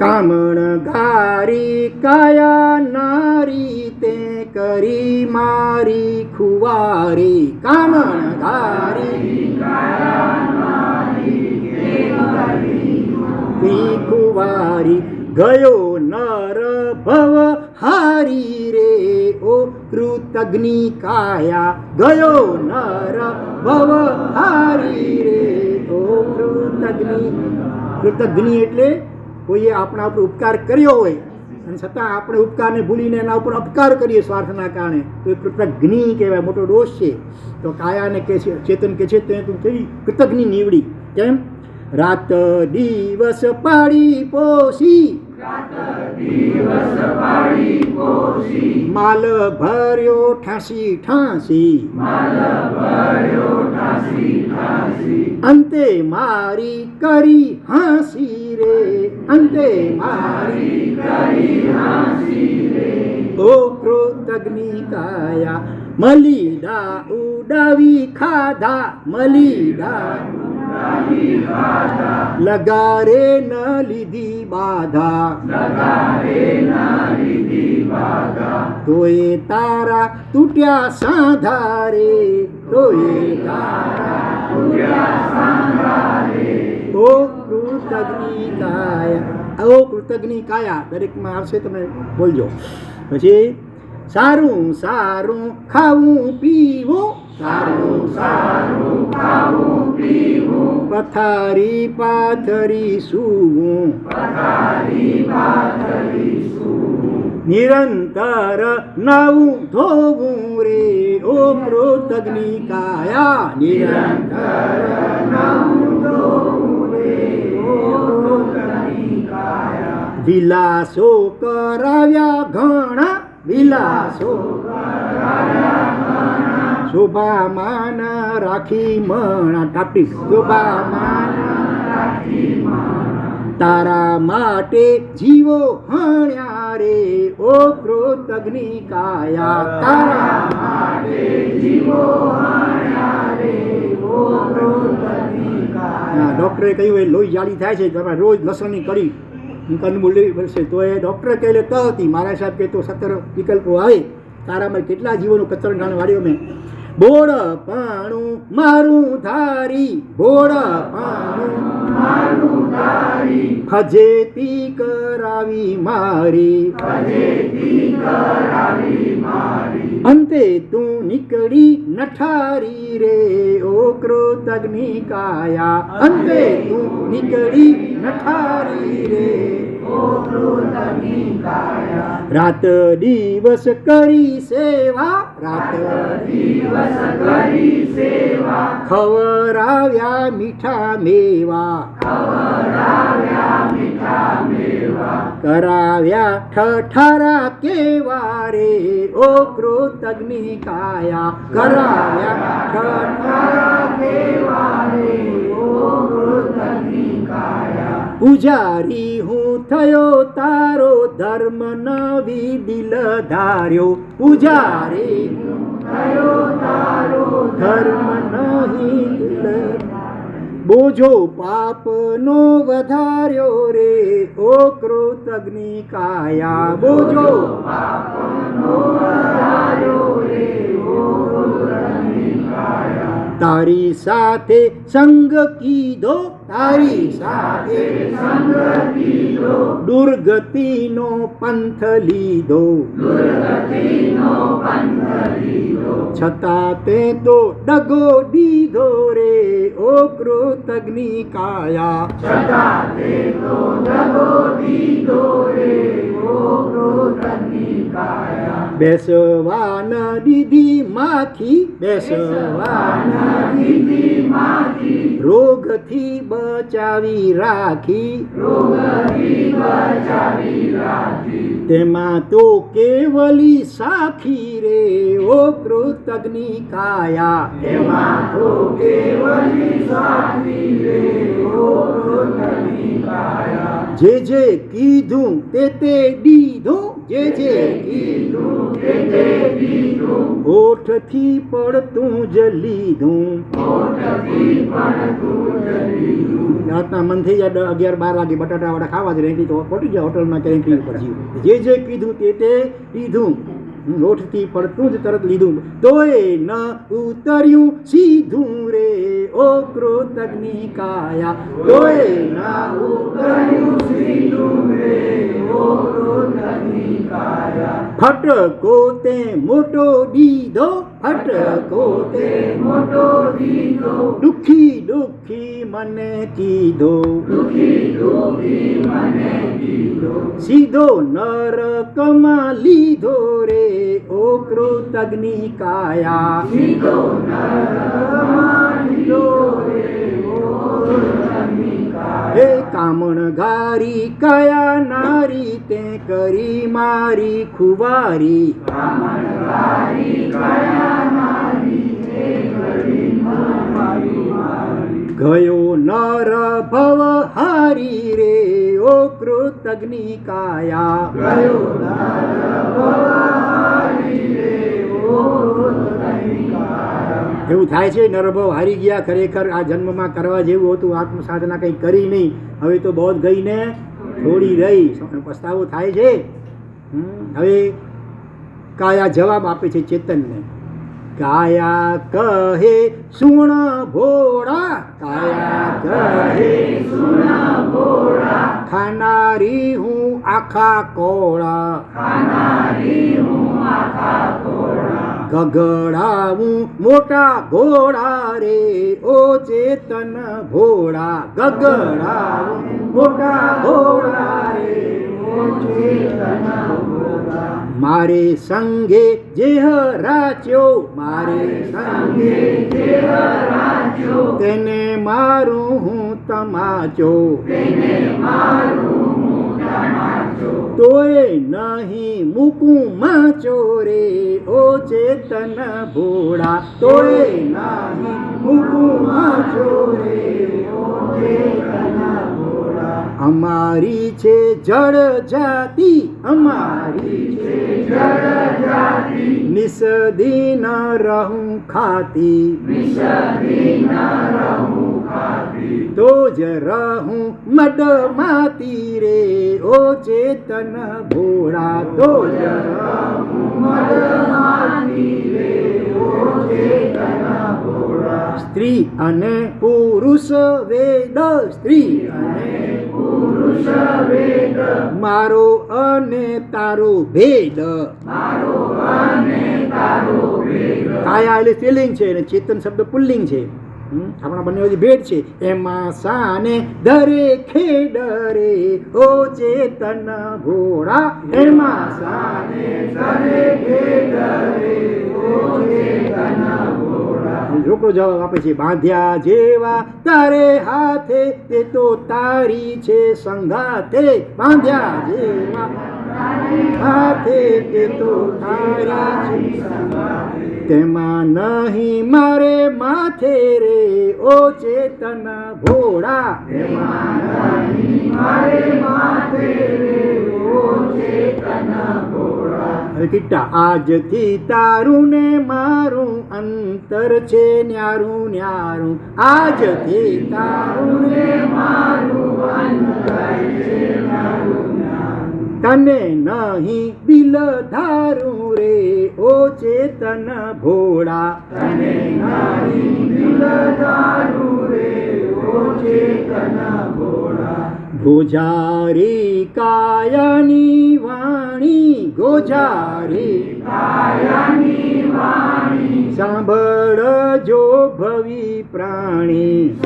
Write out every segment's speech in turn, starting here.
કામણ ગારી કાયા નારી તે કરી મારી ખુવારી કામણ ગારી ઈ કુવારી ગયો નર ભવ હારી રે ઓ કૃતજ્ઞ કાયા ગયો નર ભવ હારી રે ઓ કૃતજ્ઞ કૃતજ્ઞ એટલે કોઈએ આપણા ઉપર ઉપકાર કર્યો હોય, અને છતાં આપણે ઉપકારને ભૂલીને એના ઉપર અપકાર કરીએ સ્વાર્થના કારણે, તો એ કૃતજ્ઞ કહેવાય, મોટો દોષ છે. તો કાયાને કહે છે, ચેતન કે છે, તે તું કેવી કૃતજ્ઞ નીવડી? કેમ? રાત દિવસ પાડી પોસી. માલ ભર્યો ઠાંસી ઠાંસી. અંતે મારી કરી હાંસી. અંતે મારી ઓ કૃતજ્ઞ મલીડા ઉડાવી ખાધા મલીડા લગારે ન લીધી બાધા. તોય તારા તૂટ્યા સાધારે તોય તારા ઓ કૃતજ્ઞ કાયા ઓ કૃતજ્ઞ કાયા દરેકમાં આવશે તમે બોલજો. પછી સારું સારું ખાવું પીવું. સારું સારું ખાવું પીવું. પથારી પાથરી સૂવું. નિરંતર નવું ધોવું રે. ઓ કૃતજ્ઞ કાયા નિરંતર વિલાસો કરાવ્યા ઘણા, વિલાસો શોભામાન રાખી મણા ટાપટી શોભામાન તારા માટે જીવો હણ્યા રે, ઓ કૃતજ્ઞ કાયા તારા માટે જીવો ડોક્ટરે કહ્યું એ લોહી જાળી થાય છે તમે રોજ લસણની કડી લેવી પડશે તો એ ડૉક્ટરે કહેલે તો? હતી મારા સાહેબ કે તો સત્તર વિકલ્પો આવે. તારામાં કેટલા જીવોનું કચરણ જાણ વાળ્યો મેં. બોડ પાણું મારું ધારી બોડ પાણું ફજેતી કરાવી મારી. અંતે તું નીકળી નઠારી રે, ઓ કૃતજ્ઞ કાયા અંતે તું નીકળી નઠારી રાત દિવસ કરી સેવા રાત દિવસ કરી સેવા ખવરાવ્યા મીઠા મેવા કરાવ્યા ઠઠારા કેવા રે ઓ કૃતજ્ઞ કાયા કરાવ્યા ઠઠારા કેવા રે ઓ કૃતજ્ઞ કાયા પૂજારી હું થયો તારો ધર્મ નવી દિલ ધાર્યો. પૂજારી થયો તારો ધર્મ નહીં દિલ બોજો પાપનો વધાર્યો રે, ઓ કૃતજ્ઞ કાયા. બોજો તારી સાથે સંગ કીધો તારી સાથે દુર્ગતિનો પંથ લીધો. દુર્ગતિનો પંથ લીધો. છતાં તે તો ડગો દીધો રે ઓ કૃતજ્ઞ કાયા. છતાં તે તો ડગો દીધો રે ઓ કૃતજ્ઞ કાયા. બેસવાન દીધી માખી બેસવાન દીધી રોગથી બચાવી રાખી. બચાવી રાખી. તેમાં તો કેવલી સાખી રે ઓ કૃતજ્ઞ કાયા. તેમાં તો કેવલી સાખી રે ઓ કૃતજ્ઞ કાયા. જે જે કીધું તે તે દીધું. જે જે ઓઠથી પડતું જ લીધું. રાતના મન થઈ જાય અગિયાર બાર વાગે બટાટા વડા ખાવા જ રેંટી તો ખોટી જાય હોટલમાં કે રેંટી ઉપર જે જે કીધું તે તે લીધું લોઠથી પડતું જ તરત લીધું. તોય ન ઉતર્યું, સીધું રે ઓ ક્રોતગ્નિ કાયા તોય ન ઉતર્યું, સીધું રે ઓ ક્રોતગ્નિ કાયા ફટકો તે મોટો દીધો ફટકો તે મોટો દીધો. દુખી દુખી મને કીધો. સીધો નરકમાં લીધો રે ઓ કૃતજ્ઞ કાયા. સીધો હે કામણ ઘારી કયા. નારી તે કરી મારી ખુવારી. ગયો નર ભવ હારી રે ઓ કૃતજ્ઞ કાયા. ગયો એવું થાય છે નરભવ હારી ગયા ખરેખર આ જન્મમાં કરવા જેવું હતું આત્મસાધના કંઈ કરી નહીં. હવે તો બહુ ગઈને થોડી રહી પસ્તાવો થાય છે. હમ, હવે કાયા જવાબ આપે છે ચેતનને. કાયા કહે સુણ ભોળા કાયા કહે ખાનારી હું આખા કોળા. ગગડાવું મોટા ઘોડા રે ઓ ચેતન ભોળા. ગગડાવું મોટા ઘોડા રે ઓ ચેતન ભોળા. મારે સંગે જેહ રાચ્યો મારે સંગે જેહ રાચ્યો. તેને મારું હું તમાચો. તોય નહીં મૂકું માચો રે ઓ ચેતન ભોળા. તોય નહીં મૂકું માચો રે ઓ ચેતન અમારી છે જળ જાતિ. અમારી છે જળ જાતિ. નિસદીન રહું ખાતી. તો જ રહું મડ માતી રે. ઓ ચેતન ભોળા તો જ રહું મડ માતી રે. ઓ ચેતન સ્ત્રી અને પુરુષ વેદ. સ્ત્રી અને પુરુષ વેદ. મારો અને તારો ભેદ. કાયા એટલે સ્ત્રીલિંગ છે અને ચેતન શબ્દ પુલ્લિંગ છે. આપણા બંને બધી ભેદ છે. એમાં સાને દરે ખેડ રે, ઓ ચેતન ઘોડા. એમાં સાને દરે ખેડ ઓ ચેતન છોકરો જવાબ આપે છે બાંધ્યા જેવા તારે હાથે તે તો તારી છે સંગાથે. બાંધ્યા જેવા હાથે તે તો તારી છે તેમાં નહીં મારે માથે રે ઓ ચેતન ભોળા. હવે કીટા આજથી તારું ને મારું અંતર છે ન્યારું ન્યારું. આજથી તારું ને તને નહીં દિલ ધારું રે, ઓ ચેતન ભોળા. તને નહીં દિલ ધારું રે, ઓ ચેતન ભોળા. ગોજારી કાયાની વાણી ગોજારી કાયાની વાણી. સાંભળજો ભવિ પ્રાણી.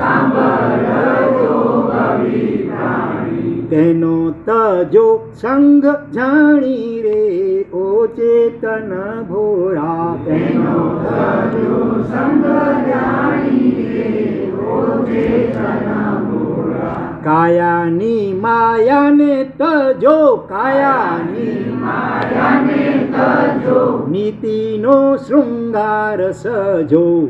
તેનો તજો સંગ જાણી રે ઓ ચેતન ભોળા. તેનો તજો સંગ જાણી રે ઓ ચેતન કાયાની માયાને તજો કાયાની માયાને તજો. નીતિનો શૃંગાર સજો.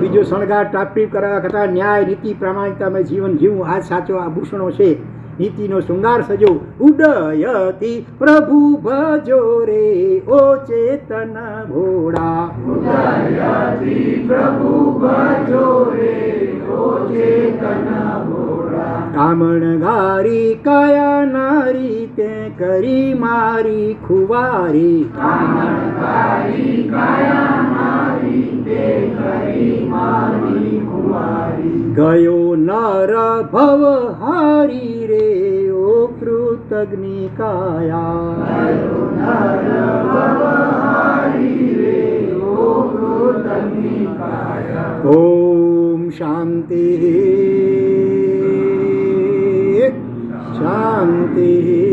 બીજો શણગાર ટાપટીપ કરવા કરતાં ન્યાય નીતિ પ્રામાણિકતામાં જીવન જીવું આ સાચો આભૂષણો છે. નીતિનો શૃંગાર સજો. ઉડયતી પ્રભુ ભજો રે ઓ ચેતન ઘોડા. કામણગારી કયા નારી તે કરી મારી ખુવારી? ગયો નર ભવ હારી રે, ઓ કૃતજ્ઞ કાયા. ઓમ શાંતિ. શાંતિ